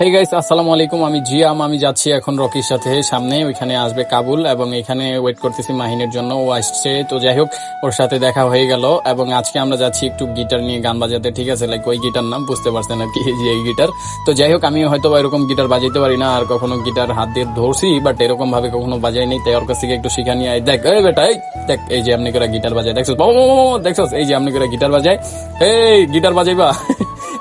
Hey guys আসসালামু আলাইকুম। আমি জিয়াম, আমি যাচ্ছি এখন রকির সাথে। সামনে ওইখানে আসবে কাবুল এবং এখানে ওয়েট করতেছি মাহিনের জন্য। ও আসছে, তো যাই হোক, ওর সাথে দেখা হয়ে গেল এবং আজকে আমরা যাচ্ছি একটু গিটার নিয়ে গান বাজাতে। ঠিক আছে লাইক ওই গিটার নাম বুঝতে পারছেন আর কি যে এই গিটার তো যাই হোক আমি হয়তো বা এরকম গিটার বাজাইতে পারি না, আর কখনো গিটার হাত দিয়ে ধরছি বাট এরকম ভাবে কখনো বাজাই নেই। তাই ওর কাছ থেকে একটু শিখা নিয়ে দেখ, এই বেটা দেখ, এই যে আপনি করে গিটার বাজায়। দেখছ দেখছ এই যে আপনি করে গিটার বাজায়। এই গিটার বাজাইবা?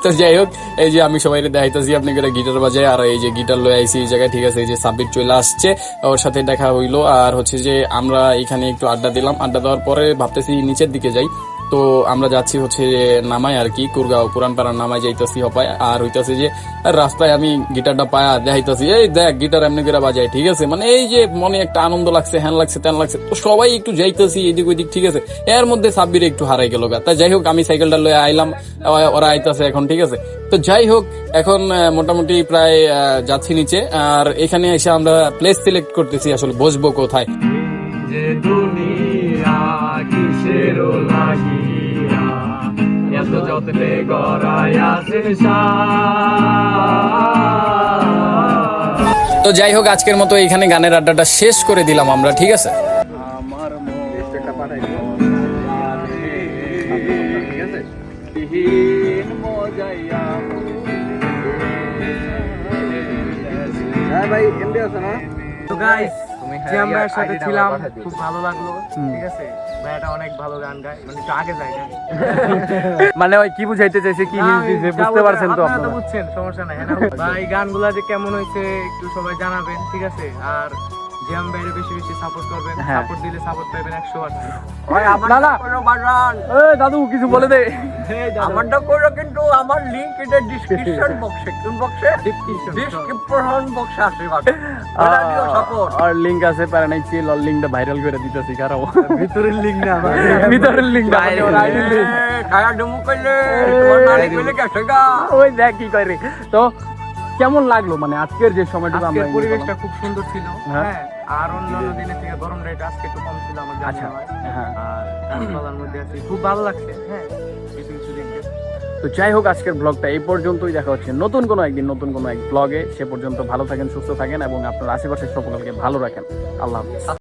তো যাই হোক, এই যে আমি সবাই দেখাইতেছি আপনাকে গিটার বাজায়, আর এই যে গিটার লয়ে আইসি এই জায়গায়, ঠিক আছে, এই যে সাব্বির চলে আসছে, ওর সাথে দেখা হইল, আর হচ্ছে যে আমরা এখানে একটু আড্ডা দিলাম, আড্ডা দেওয়ার পরে ভাবতেছি নিচের দিকে যাই। তো আমরা যাচ্ছি হচ্ছে নামায় আর কি, কুরগাঁও, পুরানপাড়ার নামায় যাইতেছি হপায়। আর হইতাছে যে রাস্তায় আমি গিটারটা পায়া দেখাইতেছি, এই দেখ, গিটার এমনি করে বাজায়, ঠিক আছে? মানে এই যে মনে একটা আনন্দ লাগছে, হ্যান লাগছে তেন লাগছে। তো সবাই একটু যাইতেছি এদিক ওইদিক, ঠিক আছে? এর মধ্যে সাব্বির একটু হারাই গেল গা। তাই যাই হোক, আমি সাইকেলটা লয়ে আইলাম ওরা আইতাছে এখন, ঠিক আছে? তো যাই হোক, এখন মোটামুটি প্রায় যাচ্ছি নিচে। আর এখানে এসে আমরা প্লেস সিলেক্ট করতেছি আসলে, বসবো কোথায়? কিসের লাগিয়া। এত যত্নে গড়াইয়াছে তো যাই হোক আজকের মতো এখানে গানের আড্ডাটা শেষ করে দিলাম আমরা ঠিক আছে? আমার ঠিক আছে? বিহীন মজাইয়া হ্যাঁ ভাই এমডি আছে না? তো গাইস যে আমরা সাথে ছিলাম খুব ভালো লাগল ঠিক আছে? ভাইয়াটা অনেক ভালো গান গায় মানে একটু আগে যায় মানে ওই কি বুঝাইতে চাইছে কি যা বুঝতে পারছেন তো আপনারা বুঝছেন সমস্যা নাই হ্যাঁ? ভাই গানগুলা যে কেমন হয়েছে একটু সবাই জানাবেন ঠিক আছে? আর জিয়াম ভাইরে বেশি বেশি সাপোর্ট করবেন হ্যাঁ। সাপোর্ট দিলে সাপোর্ট পাবেন একশো পার্সেন্ট না না এই দাদু কিছু বলে দে। আমারটা করে কিন্তু আমার লিংক এটা ডিসক্রিপশন বক্সে কোন বক্সে ডিসক্রিপশন বক্সে আছে সাপোর্ট আর লিংক আছে পারে নাই চিল আর লিংকটা ভাইরাল করে দিতেছি কারও ভিতরের লিঙ্ক না ভিতরের লিংক খায়া ডুমু কইলে তোমার নারী কইলে ওই দেখ কি কয় রে তো কেমন লাগল মানে আজকের যে সময়টা আমরা পরিবেশটা খুব সুন্দর ছিল। হ্যাঁ। আর অন্যান্য দিনের থেকে গরম রেট আজকে একটু কম ছিল আমার আচ্ছা হ্যাঁ। আর গাছপালার মধ্যে আছি। খুব ভালো লাগছে হ্যাঁ। কিছু কিছু তো যাই হোক আজকের ব্লগটা এই পর্যন্তই। দেখা হচ্ছে নতুন কোনো একদিন নতুন কোনো এক ব্লগে সে পর্যন্ত ভালো থাকেন সুস্থ থাকেন এবং আপনার আশেপাশের সকলকে ভালো রাখেন। আল্লাহ হাফিজ।